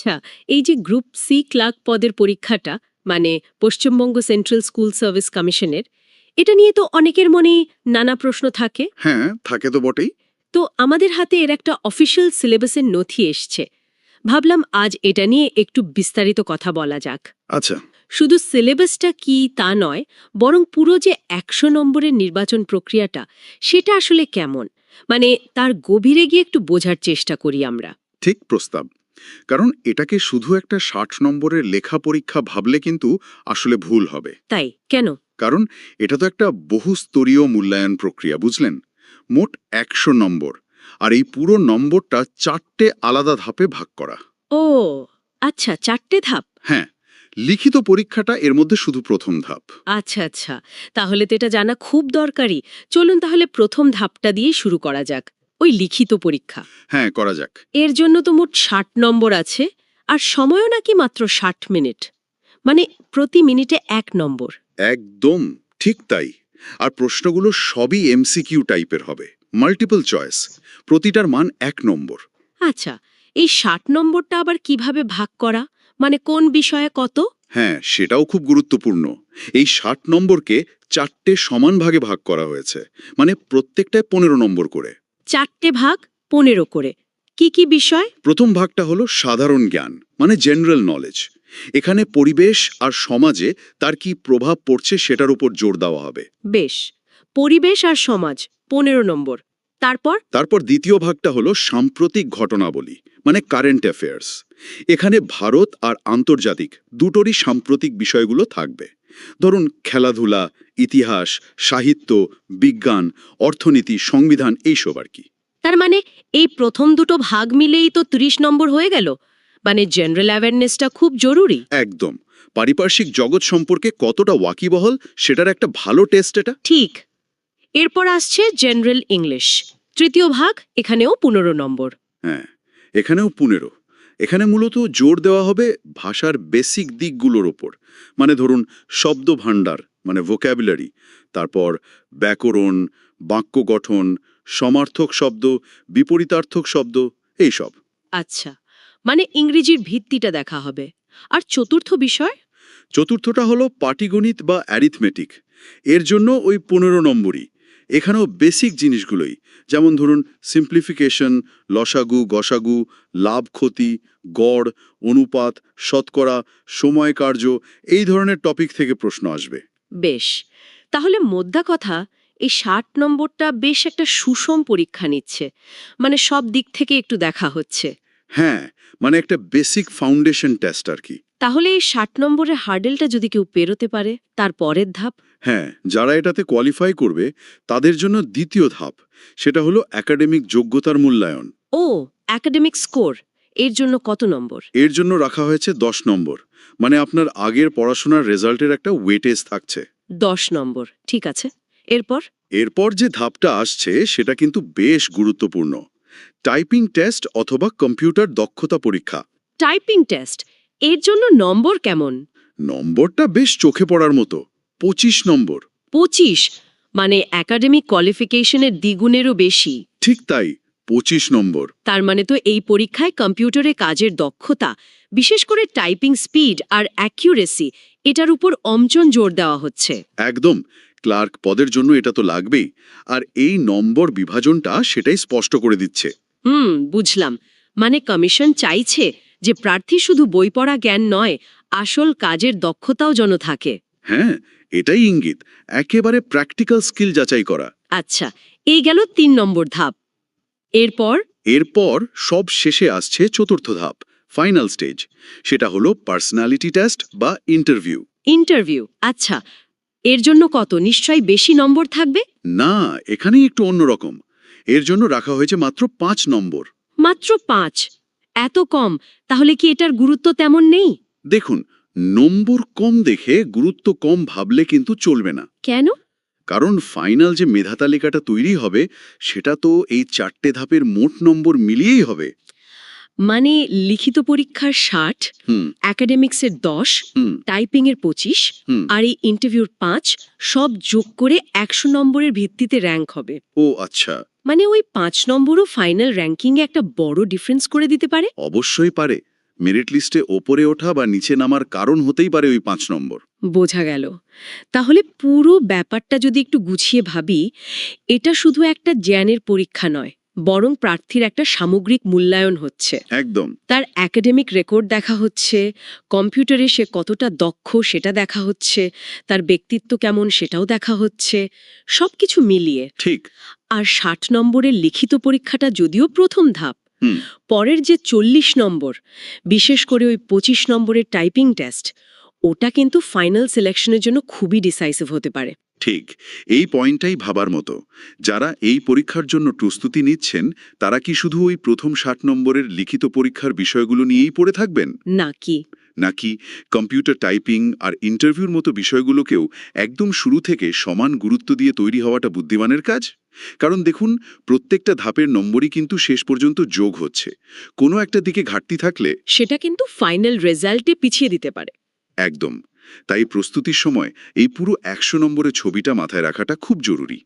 আচ্ছা এই যে গ্রুপ সি ক্লার্ক পদের পরীক্ষাটা মানে পশ্চিমবঙ্গ সেন্ট্রাল স্কুল সার্ভিস কমিশনের এটা নিয়ে তো অনেকের মনেই নানা প্রশ্ন থাকে। হ্যাঁ থাকে তো বটেই। তো আমাদের হাতে এর একটা অফিসিয়াল সিলেবাসের নথি এসছে। ভাবলাম আজ এটা নিয়ে একটু বিস্তারিত কথা বলা যাক। আচ্ছা। শুধু সিলেবাসটা কি তা নয় বরং পুরো যে একশো নম্বরের নির্বাচন প্রক্রিয়াটা সেটা আসলে কেমন? মানে তার গভীরে গিয়ে একটু বোঝার চেষ্টা করি আমরা। ঠিক প্রস্তাব। কারণ এটাকে শুধু একটা ষাট নম্বরের লেখা পরীক্ষা ভাবলে কিন্তু আসলে ভুল হবে। তাই? কেন? কারণ এটা তো একটা বহুস্তরীয় মূল্যায়ন প্রক্রিয়া বুঝলেন? মোট একশো নম্বর আর এই পুরো নম্বরটা চারটে আলাদা ধাপে ভাগ করা। ও আচ্ছা চারটে ধাপ? হ্যাঁ লিখিত পরীক্ষাটা এর মধ্যে শুধু প্রথম ধাপ। আচ্ছা আচ্ছা তাহলে তো এটা জানা খুব দরকারি। চলুন তাহলে প্রথম ধাপটা দিয়ে শুরু করা যাক। ওই লিখিত পরীক্ষা। হ্যাঁ করা যাক। এর জন্য তো মোট ষাট নম্বর আছে আর সময়ও নাকি মাত্র ষাট মিনিট। মানে প্রতি মিনিটে এক নম্বর। একদম ঠিক তাই। আর প্রশ্নগুলো সবই এমসিকিউ টাইপের হবে। মাল্টিপল চয়েস প্রতিটার মান এক নম্বর। আচ্ছা এই ষাট নম্বরটা আবার কীভাবে ভাগ করা? মানে কোন বিষয়ে কত? হ্যাঁ সেটাও খুব গুরুত্বপূর্ণ। এই ষাট নম্বরকে চারটে সমান ভাগে ভাগ করা হয়েছে। মানে প্রত্যেকটায় পনেরো নম্বর করে। চারটে ভাগ পনেরো করে। কি কি বিষয়? প্রথম ভাগটা হলো সাধারণ জ্ঞান মানে জেনারেল নলেজ এখানে পরিবেশ আর সমাজে তার কি প্রভাব পড়ছে সেটার উপর জোর দেওয়া হবে। বেশ। পরিবেশ আর সমাজ পনেরো নম্বর। তারপর? তারপর দ্বিতীয় ভাগটা হলো সাম্প্রতিক ঘটনাবলী মানে কারেন্ট অ্যাফেয়ার্স এখানে ভারত আর আন্তর্জাতিক দুটোরই সাম্প্রতিক বিষয়গুলো থাকবে। ধরুন খেলাধুলা ইতিহাস সাহিত্য বিজ্ঞান অর্থনীতি সংবিধান এইসব আর কি। তার মানে এই প্রথম দুটো ভাগ মিলেই তো ত্রিশ নম্বর হয়ে গেল। মানে জেনারেল অ্যাওয়ারনেসটা খুব জরুরি। একদম। পারিপার্শ্বিক জগৎ সম্পর্কে কতটা ওয়াকিবহল সেটার একটা ভালো টেস্ট এটা। ঠিক। এরপর আসছে জেনারেল ইংলিশ তৃতীয় ভাগ এখানেও পনেরো নম্বর। হ্যাঁ এখানেও পনেরো। এখানে মূলত জোর দেওয়া হবে ভাষার বেসিক দিকগুলোর ওপর। মানে ধরুন শব্দ ভাণ্ডার মানে ভোক্যাবুলারি তারপর ব্যাকরণ বাক্য গঠন সমার্থক শব্দ বিপরীতার্থক শব্দ এইসব আচ্ছা মানে ইংরেজির ভিত্তিটা দেখা হবে। আর চতুর্থ বিষয়? চতুর্থটা হলো পাটিগণিত বা অ্যারিথমেটিক এর জন্য ওই পনেরো নম্বরই। এখানেও বেসিক জিনিসগুলোই যেমন ধরুন সিম্পলিফিকেশন লসাগু গসাগু লাভ ক্ষতি গড় অনুপাত শতকরা সময় কার্য এই ধরনের টপিক থেকে প্রশ্ন আসবে। বেশ। তাহলে মোদ্দা কথা এই ষাট নম্বরটা বেশ একটা সুষম পরীক্ষা নিচ্ছে। মানে সব দিক থেকে একটু দেখা হচ্ছে। হ্যাঁ মানে একটা বেসিক ফাউন্ডেশন টেস্ট আর কি। তাহলে এই ষাট নম্বরের হার্ডেলটা যদি কেউ পেরোতে পারে তার পরের ধাপ? হ্যাঁ যারা এটাতে কোয়ালিফাই করবে তাদের জন্য দ্বিতীয় ধাপ। সেটা হলো একাডেমিক যোগ্যতার মূল্যায়ন। ও একাডেমিক স্কোর এর জন্য কত নম্বর? এর জন্য রাখা হয়েছে দশ নম্বর। মানে আপনার আগের পড়াশোনার রেজাল্টের একটা ওয়েটেজ থাকছে। দশ নম্বর ঠিক আছে? এরপর? এরপর যে ধাপটা আসছে সেটা কিন্তু বেশ গুরুত্বপূর্ণ। টাইপিং টেস্ট অথবা কম্পিউটার দক্ষতা পরীক্ষা। টাইপিং টেস্ট এর জন্য নম্বর কেমন? নম্বরটা বেশ চোখে পড়ার মতো। পঁচিশ নম্বর। পঁচিশ? মানে একাডেমিক কোয়ালিফিকেশনের দ্বিগুণেরও বেশি। ঠিক তাই। পঁচিশ নম্বর। তার মানে তো এই পরীক্ষায় কম্পিউটারে কাজের দক্ষতা বিশেষ করে টাইপিং স্পিড আর অ্যাকিউরেসি এটার উপর অমচন জোর দেওয়া হচ্ছে। একদম ক্লার্ক পদের জন্য এটা তো লাগবেই আর এই নম্বর বিভাজনটা সেটাই স্পষ্ট করে দিচ্ছে। হুম বুঝলাম। মানে কমিশন চাইছে যে প্রার্থী শুধু বই পড়া জ্ঞান নয় আসল কাজের দক্ষতাও যেন থাকে। হ্যাঁ এটাই ইঙ্গিত একেবারে প্র্যাকটিক্যাল স্কিল যাচাই করা। আচ্ছা এই গেল তিন নম্বর ধাপ। এরপর? এরপর সব শেষে আসছে চতুর্থ ধাপ ফাইনাল স্টেজ সেটা হলো পার্সোনালিটি টেস্ট বা ইন্টারভিউ ইন্টারভিউ আচ্ছা। এর জন্য কত? নিশ্চয়ই বেশি নম্বর থাকবে? না এখানেই একটু অন্যরকম এর জন্য রাখা হয়েছে মাত্র পাঁচ নম্বর। মাত্র পাঁচ? এত কম তাহলে কি এটার গুরুত্ব তেমন নেই? দেখুন নম্বর কম দেখে গুরুত্ব কম ভাবলে কিন্তু চলবে না। কেন? কারণ ফাইনাল যে মেধা তালিকাটা তৈরি হবে সেটা তো এই চারটে ধাপের মোট নম্বর মিলিয়েই হবে। মানে লিখিত পরীক্ষার ষাট হুম। একাডেমিক্সের দশ টাইপিং এর পঁচিশ আর এই ইন্টারভিউর পাঁচ সব যোগ করে একশো নম্বরের ভিত্তিতে র্যাঙ্ক হবে। ও আচ্ছা। মানে ওই পাঁচ নম্বরও ফাইনাল র্যাঙ্কিংয়ে একটা বড় ডিফারেন্স করে দিতে পারে? অবশ্যই পারে। মেরিট লিস্টে ওপরে ওঠা বা নিচে নামার কারণ হতেই পারে ওই পাঁচ নম্বর। বোঝা গেল। তাহলে পুরো ব্যাপারটা যদি একটু গুছিয়ে ভাবি এটা শুধু একটা জ্ঞানের পরীক্ষা নয় বরং প্রার্থীর একটা সামগ্রিক মূল্যায়ন হচ্ছে। একদম। তার একাডেমিক রেকর্ড দেখা হচ্ছে কম্পিউটারে সে কতটা দক্ষ সেটা দেখা হচ্ছে তার ব্যক্তিত্ব কেমন সেটাও দেখা হচ্ছে সবকিছু মিলিয়ে। ঠিক। আর ষাট নম্বরের লিখিত পরীক্ষাটা যদিও প্রথম ধাপ পরের যে চল্লিশ নম্বর বিশেষ করে ওই পঁচিশ নম্বরের টাইপিং টেস্ট ওটা কিন্তু ফাইনাল সিলেকশনের জন্য খুবই ডিসাইসিভ হতে পারে। ঠিক এই পয়েন্টটাই ভাবার মতো। যারা এই পরীক্ষার জন্য প্রস্তুতি নিচ্ছেন তারা কি শুধু ওই প্রথম ষাট নম্বরের লিখিত পরীক্ষার বিষয়গুলো নিয়েই পড়ে থাকবেন? নাকি নাকি কম্পিউটার টাইপিং আর ইন্টারভিউর মতো বিষয়গুলোকেও একদম শুরু থেকে সমান গুরুত্ব দিয়ে তৈরি হওয়াটা বুদ্ধিমানের কাজ? কারণ দেখুন প্রত্যেকটা ধাপের নম্বরই কিন্তু শেষ পর্যন্ত যোগ হচ্ছে। কোনো একটা দিকে ঘাটতি থাকলে সেটা কিন্তু ফাইনাল রেজাল্টে পিছিয়ে দিতে পারে। একদম। তাই প্রস্তুতির সময় এই পুরো একশো নম্বরের ছবিটা মাথায় রাখাটা খুব জরুরি।